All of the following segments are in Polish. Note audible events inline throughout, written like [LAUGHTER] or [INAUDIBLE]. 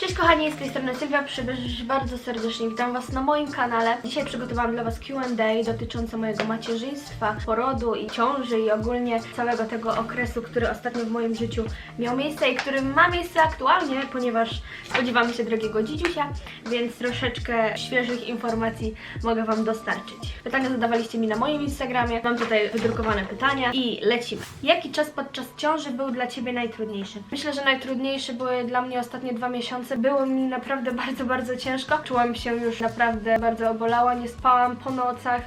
Cześć kochani, z tej strony Sylwia Przybysz, bardzo serdecznie witam Was na moim kanale. Dzisiaj przygotowałam dla Was Q&A dotyczące mojego macierzyństwa, porodu i ciąży i ogólnie całego tego okresu, który ostatnio w moim życiu miał miejsce i który ma miejsce aktualnie, ponieważ spodziewamy się drogiego dzidziusia, więc troszeczkę świeżych informacji mogę Wam dostarczyć. Pytania zadawaliście mi na moim Instagramie, mam tutaj wydrukowane pytania i lecimy. Jaki czas podczas ciąży był dla Ciebie najtrudniejszy? Myślę, że najtrudniejsze były dla mnie ostatnie dwa miesiące. Było mi naprawdę bardzo, bardzo ciężko. Czułam się już naprawdę bardzo obolała, nie spałam po nocach,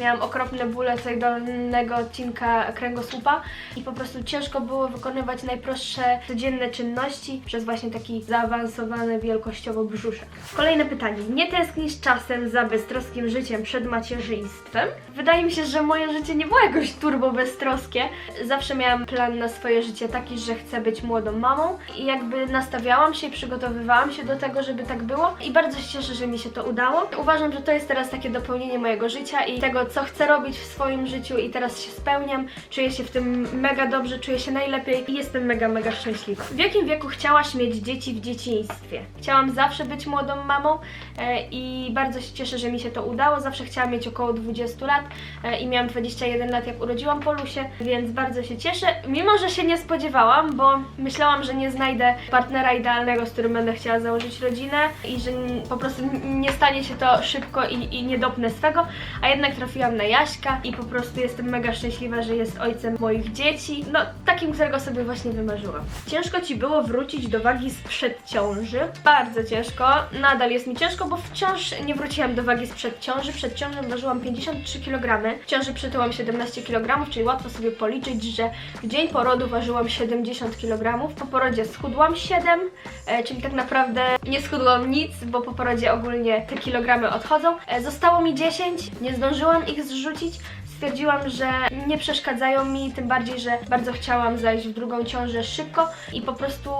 miałam okropne bóle tutaj dolnego odcinka kręgosłupa i po prostu ciężko było wykonywać najprostsze codzienne czynności przez właśnie taki zaawansowany wielkościowo brzuszek. Kolejne pytanie. Nie tęsknisz czasem za beztroskim życiem przed macierzyństwem? Wydaje mi się, że moje życie nie było jakoś turbo beztroskie. Zawsze miałam plan na swoje życie taki, że chcę być młodą mamą i jakby nastawiałam się i przygotowywałam się do tego, żeby tak było i bardzo się cieszę, że mi się to udało. Uważam, że to jest teraz takie dopełnienie mojego życia i tego, co chcę robić w swoim życiu i teraz się spełniam. Czuję się w tym mega dobrze, czuję się najlepiej i jestem mega, mega szczęśliwa. W jakim wieku chciałaś mieć dzieci w dzieciństwie? Chciałam zawsze być młodą mamą e, i bardzo się cieszę, że mi się to udało. Zawsze chciałam mieć około 20 lat e, i miałam 21 lat, jak urodziłam Polusie, więc bardzo się cieszę. Mimo, że się nie spodziewałam, bo myślałam, że nie znajdę partnera idealnego, z którym będę chciała założyć rodzinę i że po prostu nie stanie się to szybko i, i nie dopnę swego, a jednak trafiłam na Jaśka i po prostu jestem mega szczęśliwa, że jest ojcem moich dzieci. No, takim, którego sobie właśnie wymarzyłam. Ciężko Ci było wrócić do wagi sprzed ciąży? Bardzo ciężko. Nadal jest mi ciężko, bo wciąż nie wróciłam do wagi sprzed ciąży. Przed ciążą ważyłam 53 kg. W ciąży przytyłam 17 kg, czyli łatwo sobie policzyć, że w dzień porodu ważyłam 70 kg. Po porodzie schudłam 7, e, czyli tak naprawdę nie schudłam nic, bo po porodzie ogólnie te kilogramy odchodzą. E, zostało mi 10, nie zdążyłam ich zrzucić. Stwierdziłam, że nie przeszkadzają mi, tym bardziej, że bardzo chciałam zajść w drugą ciążę szybko i po prostu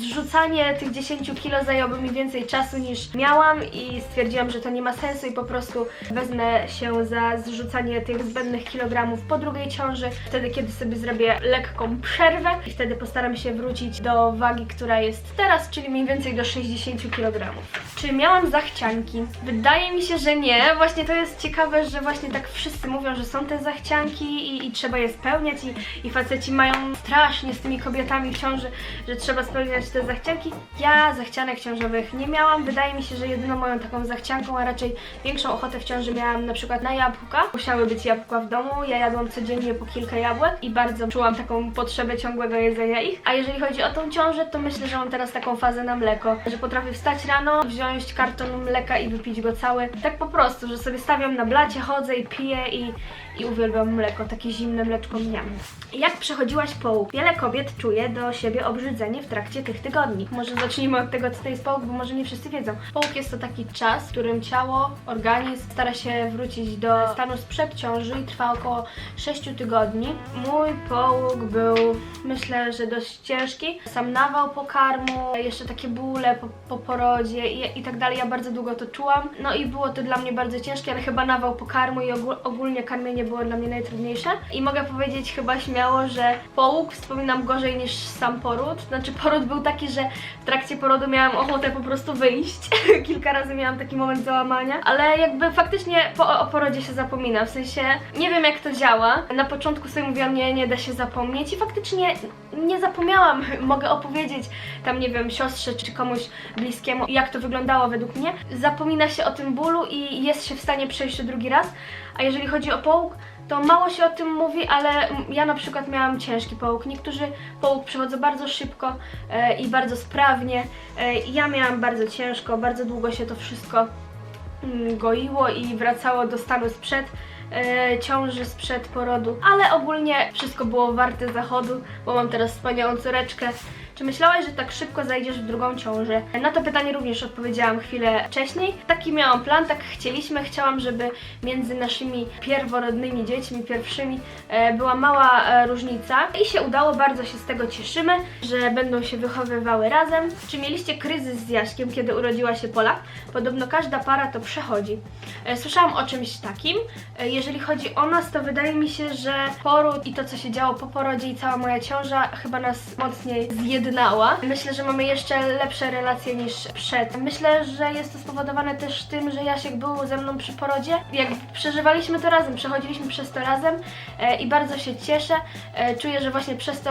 zrzucanie tych 10 kilo zajęłoby mi więcej czasu niż miałam i stwierdziłam, że to nie ma sensu i po prostu wezmę się za zrzucanie tych zbędnych kilogramów po drugiej ciąży, wtedy kiedy sobie zrobię lekką przerwę i wtedy postaram się wrócić do wagi, która jest teraz, czyli mniej więcej do 60 kg. Czy miałam zachcianki? Wydaje mi się, że nie. Właśnie to jest ciekawe, że właśnie tak wszyscy mówią, że są te zachcianki i, i trzeba je spełniać i, i faceci mają strasznie z tymi kobietami w ciąży, że trzeba spełniać te zachcianki. Ja zachcianek ciążowych nie miałam. Wydaje mi się, że jedyną moją taką zachcianką, a raczej większą ochotę w ciąży miałam na przykład na jabłka. Musiały być jabłka w domu. Ja jadłam codziennie po kilka jabłek i bardzo czułam taką potrzebę ciągłego jedzenia ich. A jeżeli chodzi o tą ciążę, to myślę, że mam teraz taką fazę na mleko, że potrafię wstać rano, wziąć karton mleka i wypić go cały. Tak po prostu, że sobie stawiam na blacie, chodzę i piję i, i uwielbiam mleko, takie zimne mleczko mniam. Jak przechodziłaś połóg? Wiele kobiet czuje do siebie obrzydzenie w trakcie tych tygodni. Może zacznijmy od tego, co to jest połóg, bo może nie wszyscy wiedzą. Połóg jest to taki czas, w którym ciało, organizm stara się wrócić do stanu sprzed ciąży i trwa około 6 tygodni. Mój połóg był, myślę, że dość ciężki. Sam nawał pokarmu, jeszcze takie bóle po, po porodzie i, i tak dalej. Ja bardzo długo to czułam. No i było to dla mnie bardzo ciężkie, ale chyba nawał pokarmu i ogól, ogólnie karmienie było dla mnie najtrudniejsze. I mogę powiedzieć chyba śmiało, że połóg wspominam gorzej niż sam poród. Znaczy poród był taki, że w trakcie porodu miałam ochotę po prostu wyjść. [LAUGHS] Kilka razy miałam taki moment załamania, ale jakby faktycznie po, o porodzie się zapomina. W sensie nie wiem jak to działa. Na początku sobie mówiłam, nie, nie da się zapomnieć i faktycznie nie zapomniałam. [LAUGHS] Mogę opowiedzieć tam, nie wiem, siostrze czy komuś bliskiemu, jak to wyglądało według mnie. Zapomina się o tym bólu i jest się w stanie przejść drugi raz. A jeżeli chodzi o połóg, to mało się o tym mówi, ale ja na przykład miałam ciężki połóg. Niektórzy połóg przechodzą bardzo szybko e, i bardzo sprawnie. E, ja miałam bardzo ciężko, bardzo długo się to wszystko mm, goiło i wracało do stanu sprzed e, ciąży, sprzed porodu, ale ogólnie wszystko było warte zachodu, bo mam teraz wspaniałą córeczkę. Czy myślałaś, że tak szybko zajdziesz w drugą ciążę? Na to pytanie również odpowiedziałam chwilę wcześniej. Taki miałam plan, tak chcieliśmy. Chciałam, żeby między naszymi pierworodnymi dziećmi, pierwszymi, e, była mała e, różnica. I się udało, bardzo się z tego cieszymy, że będą się wychowywały razem. Czy mieliście kryzys z Jaśkiem, kiedy urodziła się Pola? Podobno każda para to przechodzi. E, Słyszałam o czymś takim. Jeżeli chodzi o nas, to wydaje mi się, że poród i to, co się działo po porodzie i cała moja ciąża chyba nas mocniej zjednoczyło Myślę, że mamy jeszcze lepsze relacje niż przed. Myślę, że jest to spowodowane też tym, że Jasiek był ze mną przy porodzie. Jak przeżywaliśmy to razem, przechodziliśmy przez to razem e, i bardzo się cieszę. E, czuję, że właśnie przez to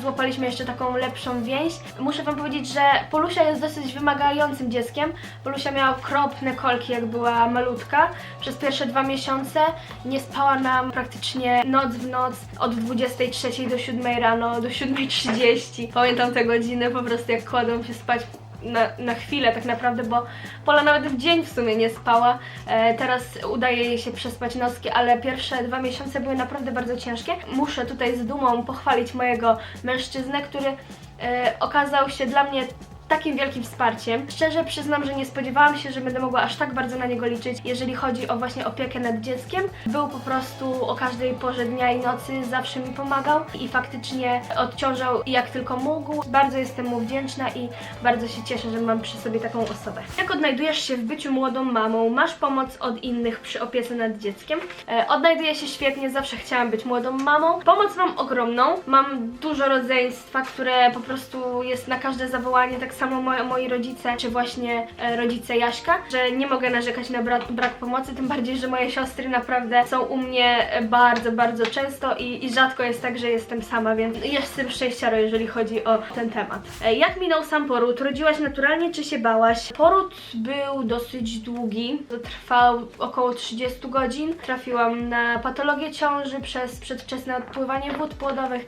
złapaliśmy jeszcze taką lepszą więź. Muszę Wam powiedzieć, że Polusia jest dosyć wymagającym dzieckiem. Polusia miała okropne kolki, jak była malutka. Przez pierwsze dwa miesiące nie spała nam praktycznie noc w noc od 23 do 7 rano, do 7.30. Pamiętam te godziny po prostu jak kładłam się spać na, na chwilę tak naprawdę, bo Pola nawet w dzień w sumie nie spała. E, teraz udaje jej się przespać nocki, ale pierwsze dwa miesiące były naprawdę bardzo ciężkie. Muszę tutaj z dumą pochwalić mojego mężczyznę, który e, okazał się dla mnie takim wielkim wsparciem. Szczerze przyznam, że nie spodziewałam się, że będę mogła aż tak bardzo na niego liczyć, jeżeli chodzi o właśnie opiekę nad dzieckiem. Był po prostu o każdej porze dnia i nocy, zawsze mi pomagał i faktycznie odciążał jak tylko mógł. Bardzo jestem mu wdzięczna i bardzo się cieszę, że mam przy sobie taką osobę. Jak odnajdujesz się w byciu młodą mamą? Masz pomoc od innych przy opiece nad dzieckiem? E, odnajduję się świetnie, zawsze chciałam być młodą mamą. Pomoc mam ogromną, mam dużo rodzeństwa, które po prostu jest na każde zawołanie, tak samo moi, moi rodzice, czy właśnie e, rodzice Jaśka, że nie mogę narzekać na brak, brak pomocy, tym bardziej, że moje siostry naprawdę są u mnie e, bardzo, bardzo często i, i rzadko jest tak, że jestem sama, więc jestem szczęściaro, jeżeli chodzi o ten temat. E, Jak minął sam poród? Rodziłaś naturalnie, czy się bałaś? Poród był dosyć długi, trwał około 30 godzin. Trafiłam na patologię ciąży przez przedwczesne odpływanie wód płodowych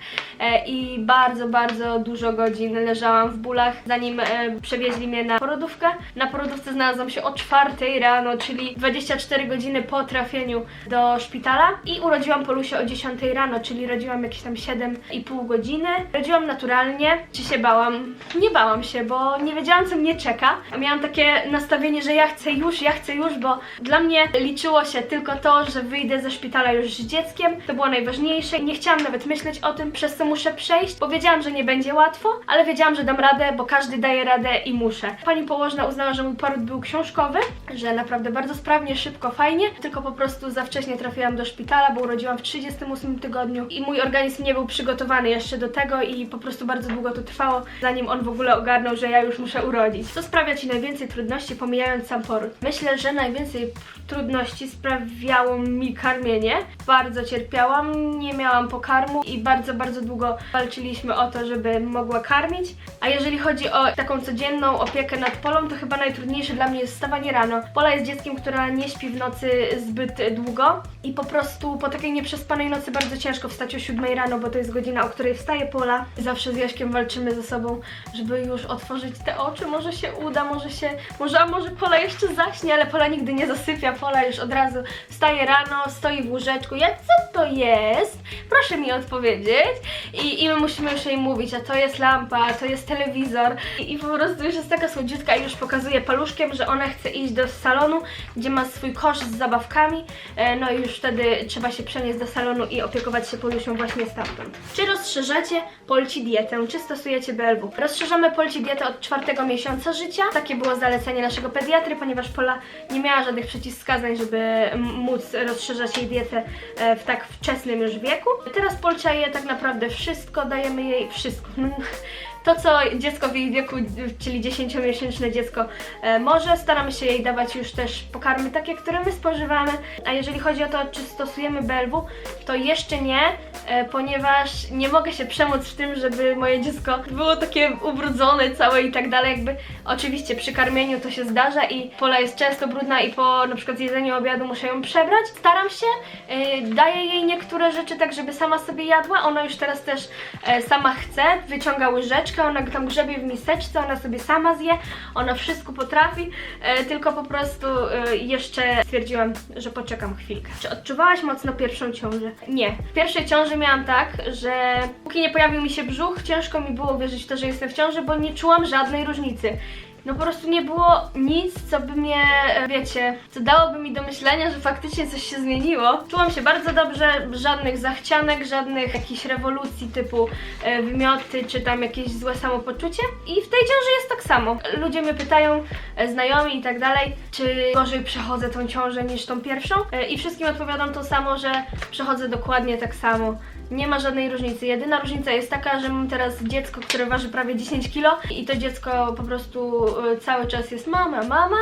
i bardzo, bardzo dużo godzin leżałam w bólach, zanim e, przewieźli mnie na porodówkę. Na porodówce znalazłam się o 4 rano, czyli 24 godziny po trafieniu do szpitala i urodziłam Polusię o 10 rano, czyli rodziłam jakieś tam 7,5 godziny. Rodziłam naturalnie. Czy się bałam? Nie bałam się, bo nie wiedziałam co mnie czeka. Miałam takie nastawienie, że ja chcę już, ja chcę już, bo dla mnie liczyło się tylko to, że wyjdę ze szpitala już z dzieckiem. To było najważniejsze. Nie chciałam nawet myśleć o tym, przez co muszę przejść, bo wiedziałam, że nie będzie łatwo, ale wiedziałam, że dam radę, bo każdy daje radę i muszę. Pani położna uznała, że mój poród był książkowy, że naprawdę bardzo sprawnie, szybko, fajnie, tylko po prostu za wcześnie trafiłam do szpitala, bo urodziłam w 38 tygodniu i mój organizm nie był przygotowany jeszcze do tego i po prostu bardzo długo to trwało, zanim on w ogóle ogarnął, że ja już muszę urodzić. Co sprawia Ci najwięcej trudności pomijając sam poród? Myślę, że najwięcej trudności sprawiało mi karmienie. Bardzo cierpiałam, nie miałam pokarmu i bardzo, bardzo długo walczyliśmy o to, żeby mogła karmić. A jeżeli chodzi o taką codzienną opiekę nad Polą, to chyba najtrudniejsze dla mnie jest wstawanie rano. Pola jest dzieckiem, która nie śpi w nocy zbyt długo i po prostu po takiej nieprzespanej nocy bardzo ciężko wstać o 7 rano, bo to jest godzina, o której wstaje Pola. Zawsze z Jaśkiem walczymy ze sobą, żeby już otworzyć te oczy. Może się uda, może się, może, a może Pola jeszcze zaśnie, ale Pola nigdy nie zasypia. Pola już od razu wstaje rano, stoi w łóżeczku. Ja, co to jest? Proszę mi odpowiedzieć. I, I my musimy już jej mówić, a to jest lampa, a to jest telewizor. I, i po prostu już jest taka słodziutka i już pokazuje paluszkiem, że ona chce iść do salonu, gdzie ma swój kosz z zabawkami. E, no i już wtedy trzeba się przenieść do salonu i opiekować się Polusią właśnie stamtąd. Czy rozszerzacie Polci dietę? Czy stosujecie BLW? Rozszerzamy Polci dietę od czwartego miesiąca życia. Takie było zalecenie naszego pediatry, ponieważ Pola nie miała żadnych przeciwwskazań, żeby móc rozszerzać jej dietę e, w tak wczesnym już wieku. Teraz Polcia je tak naprawdę wszystko, dajemy jej wszystko. [LAUGHS] To, co dziecko w jej wieku, czyli 10-miesięczne dziecko e, może, staramy się jej dawać już też pokarmy takie, które my spożywamy. A jeżeli chodzi o to, czy stosujemy BLW, to jeszcze nie, e, ponieważ nie mogę się przemóc w tym, żeby moje dziecko było takie ubrudzone całe i tak dalej. Jakby oczywiście przy karmieniu to się zdarza i pola jest często brudna i po na przykład jedzeniu obiadu muszę ją przebrać. Staram się, e, daję jej niektóre rzeczy tak, żeby sama sobie jadła. Ona już teraz też sama chce, wyciąga łyżeczkę, ona tam grzebie w miseczce, ona sobie sama zje, ona wszystko potrafi, e, tylko po prostu e, jeszcze stwierdziłam, że poczekam chwilkę. Czy odczuwałaś mocno pierwszą ciążę? Nie. W pierwszej ciąży miałam tak, że póki nie pojawił mi się brzuch, ciężko mi było wierzyć w to, że jestem w ciąży, bo nie czułam żadnej różnicy. No po prostu nie było nic, co by mnie, e, wiecie, co dałoby mi do myślenia, że faktycznie coś się zmieniło. Czułam się bardzo dobrze, żadnych zachcianek, żadnych jakichś rewolucji typu e, wymioty, czy tam jakieś złe samopoczucie. I w tej ciąży jest tak samo. Ludzie mnie pytają, e, znajomi i tak dalej, czy gorzej przechodzę tą ciążę niż tą pierwszą. I wszystkim odpowiadam to samo, że przechodzę dokładnie tak samo. Nie ma żadnej różnicy. Jedyna różnica jest taka, że mam teraz dziecko, które waży prawie 10 kg i to dziecko po prostu cały czas jest mama, mama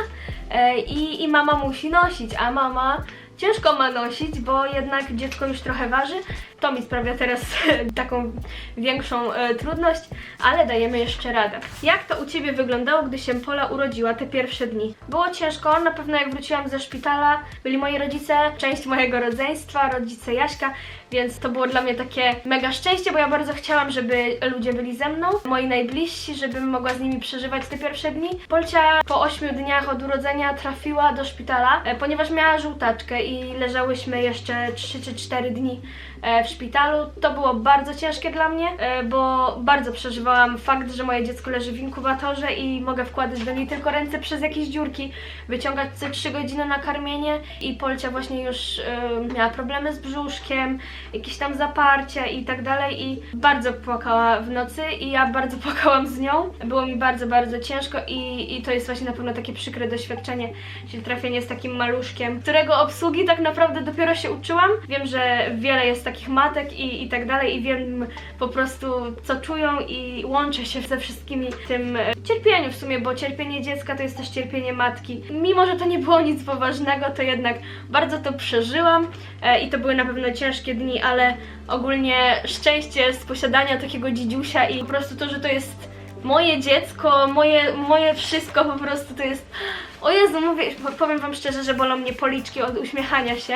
e, i, i mama musi nosić, a mama ciężko ma nosić, bo jednak dziecko już trochę waży. To mi sprawia teraz [LAUGHS] taką większą e, trudność, ale dajemy jeszcze radę. Jak to u Ciebie wyglądało, gdy się Pola urodziła te pierwsze dni? Było ciężko, na pewno jak wróciłam ze szpitala, byli moi rodzice, część mojego rodzeństwa, rodzice Jaśka, więc to było dla mnie takie mega szczęście, bo ja bardzo chciałam, żeby ludzie byli ze mną, moi najbliżsi, żebym mogła z nimi przeżywać te pierwsze dni. Polcia po 8 dniach od urodzenia trafiła do szpitala, e, ponieważ miała żółtaczkę i leżałyśmy jeszcze 3 czy 4 dni e, w szpitalu. To było bardzo ciężkie dla mnie, e, bo bardzo przeżywałam fakt, że moje dziecko leży w inkubatorze i mogę wkładać do niej tylko ręce przez jakieś dziurki, wyciągać co 3 godziny na karmienie i Polcia właśnie już e, miała problemy z brzuszkiem, jakieś tam zaparcia i tak dalej i bardzo płakała w nocy i ja bardzo [LAUGHS] płakałam z nią. Było mi bardzo, bardzo ciężko i, i to jest właśnie na pewno takie przykre doświadczenie, czyli trafienie z takim maluszkiem, którego obsługi tak naprawdę dopiero się uczyłam. Wiem, że wiele jest takich matek i, i tak dalej i wiem po prostu co czują i łączę się ze wszystkimi tym e, cierpieniu w sumie, bo cierpienie dziecka to jest też cierpienie matki. Mimo, że to nie było nic poważnego, to jednak bardzo to przeżyłam e, i to były na pewno ciężkie dni, ale ogólnie szczęście z posiadania takiego dzidziusia i po prostu to, że to jest moje dziecko, moje, moje wszystko po prostu to jest. O Jezu, mówię, powiem Wam szczerze, że bolą mnie policzki od uśmiechania się,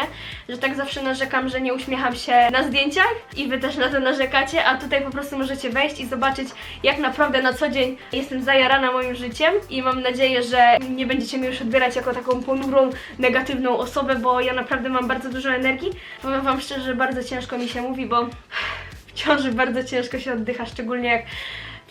że tak zawsze narzekam, że nie uśmiecham się na zdjęciach i Wy też na to narzekacie, a tutaj po prostu możecie wejść i zobaczyć, jak naprawdę na co dzień jestem zajarana moim życiem i mam nadzieję, że nie będziecie mnie już odbierać jako taką ponurą, negatywną osobę, bo ja naprawdę mam bardzo dużo energii. Powiem Wam szczerze, że bardzo ciężko mi się mówi, bo w ciąży bardzo ciężko się oddycha, szczególnie jak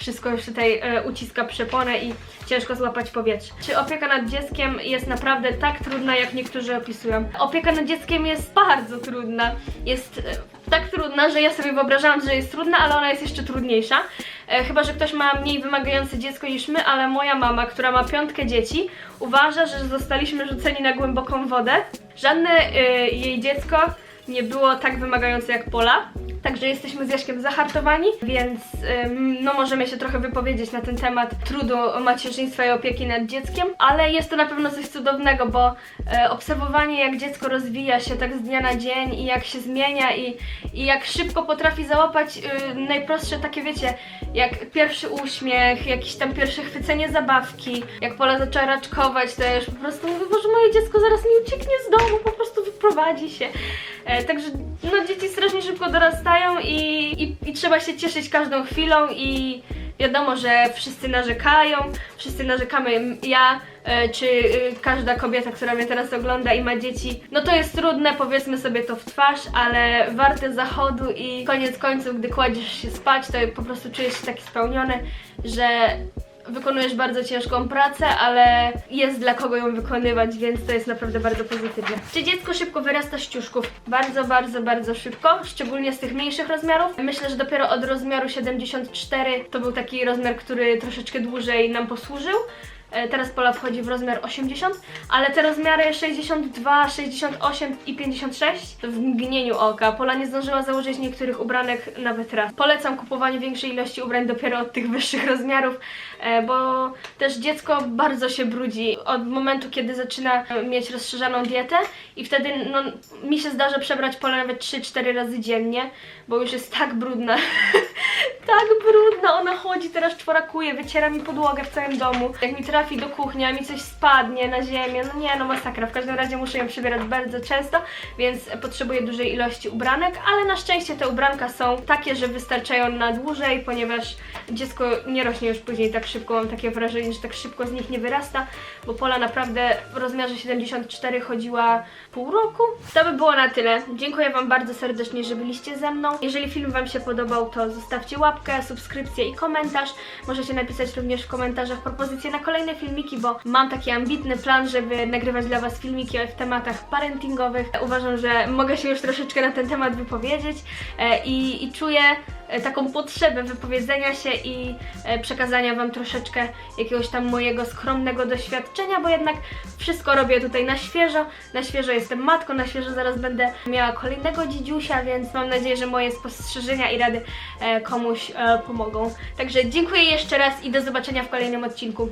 wszystko już tutaj e, uciska przeponę i ciężko złapać powietrze. Czy opieka nad dzieckiem jest naprawdę tak trudna, jak niektórzy opisują? Opieka nad dzieckiem jest bardzo trudna. Jest e, tak trudna, że ja sobie wyobrażałam, że jest trudna, ale ona jest jeszcze trudniejsza. E, chyba, że ktoś ma mniej wymagające dziecko niż my, ale moja mama, która ma piątkę dzieci, uważa, że zostaliśmy rzuceni na głęboką wodę. Żadne e, jej dziecko nie było tak wymagające jak Pola. Także jesteśmy z Jaśkiem zahartowani, więc no możemy się trochę wypowiedzieć na ten temat trudu macierzyństwa i opieki nad dzieckiem, ale jest to na pewno coś cudownego, bo e, obserwowanie jak dziecko rozwija się tak z dnia na dzień i jak się zmienia i, i jak szybko potrafi załapać y, najprostsze takie wiecie, jak pierwszy uśmiech, jakieś tam pierwsze chwycenie zabawki, jak Pola zaczęła raczkować, to ja już po prostu mówię, Boże, moje dziecko zaraz mi ucieknie z domu, po prostu wyprowadzi się. E, także no dzieci strasznie szybko dorastają i, i, i trzeba się cieszyć każdą chwilą i wiadomo, że wszyscy narzekają, wszyscy narzekamy, ja e, czy e, każda kobieta, która mnie teraz ogląda i ma dzieci, no to jest trudne, powiedzmy sobie to w twarz, ale warte zachodu i koniec końców, gdy kładziesz się spać, to po prostu czujesz się taki spełniony, że wykonujesz bardzo ciężką pracę, ale jest dla kogo ją wykonywać, więc to jest naprawdę bardzo pozytywne. Czy dziecko szybko wyrasta z ciuszków? Bardzo, bardzo, bardzo szybko, szczególnie z tych mniejszych rozmiarów. Myślę, że dopiero od rozmiaru 74 to był taki rozmiar, który troszeczkę dłużej nam posłużył. E, Teraz Pola wchodzi w rozmiar 80, ale te rozmiary 62, 68 i 56 to w mgnieniu oka. Pola nie zdążyła założyć niektórych ubranek nawet raz. Polecam kupowanie większej ilości ubrań dopiero od tych [LAUGHS] wyższych rozmiarów, e, bo też dziecko bardzo się brudzi od momentu, kiedy zaczyna mieć rozszerzaną dietę i wtedy no, mi się zdarza przebrać Polę nawet 3-4 razy dziennie, bo już jest tak brudna. [LAUGHS] tak brudna, ona chodzi, teraz czworakuje, wyciera mi podłogę w całym domu. Jak mi trafi do kuchni, a mi coś spadnie na ziemię, no nie, no masakra. W każdym razie muszę ją przybierać bardzo często, więc potrzebuję dużej ilości ubranek, ale na szczęście te ubranka są takie, że wystarczają na dłużej, ponieważ dziecko nie rośnie już później tak szybko, mam takie wrażenie, że tak szybko z nich nie wyrasta, bo Pola naprawdę w rozmiarze 74 chodziła pół roku. To by było na tyle. Dziękuję Wam bardzo serdecznie, że byliście ze mną. Jeżeli film Wam się podobał, to zostawcie łapkę, subskrypcję i komentarz. Możecie napisać również w komentarzach propozycje na kolejne filmiki, bo mam taki ambitny plan, żeby nagrywać dla Was filmiki w tematach parentingowych. Uważam, że mogę się już troszeczkę na ten temat wypowiedzieć e, i, i czuję, taką potrzebę wypowiedzenia się i e, przekazania Wam troszeczkę jakiegoś tam mojego skromnego doświadczenia, bo jednak wszystko robię tutaj na świeżo. Na świeżo jestem matką, na świeżo zaraz będę miała kolejnego dzidziusia, więc mam nadzieję, że moje spostrzeżenia i rady e, komuś e, pomogą. Także dziękuję jeszcze raz i do zobaczenia w kolejnym odcinku.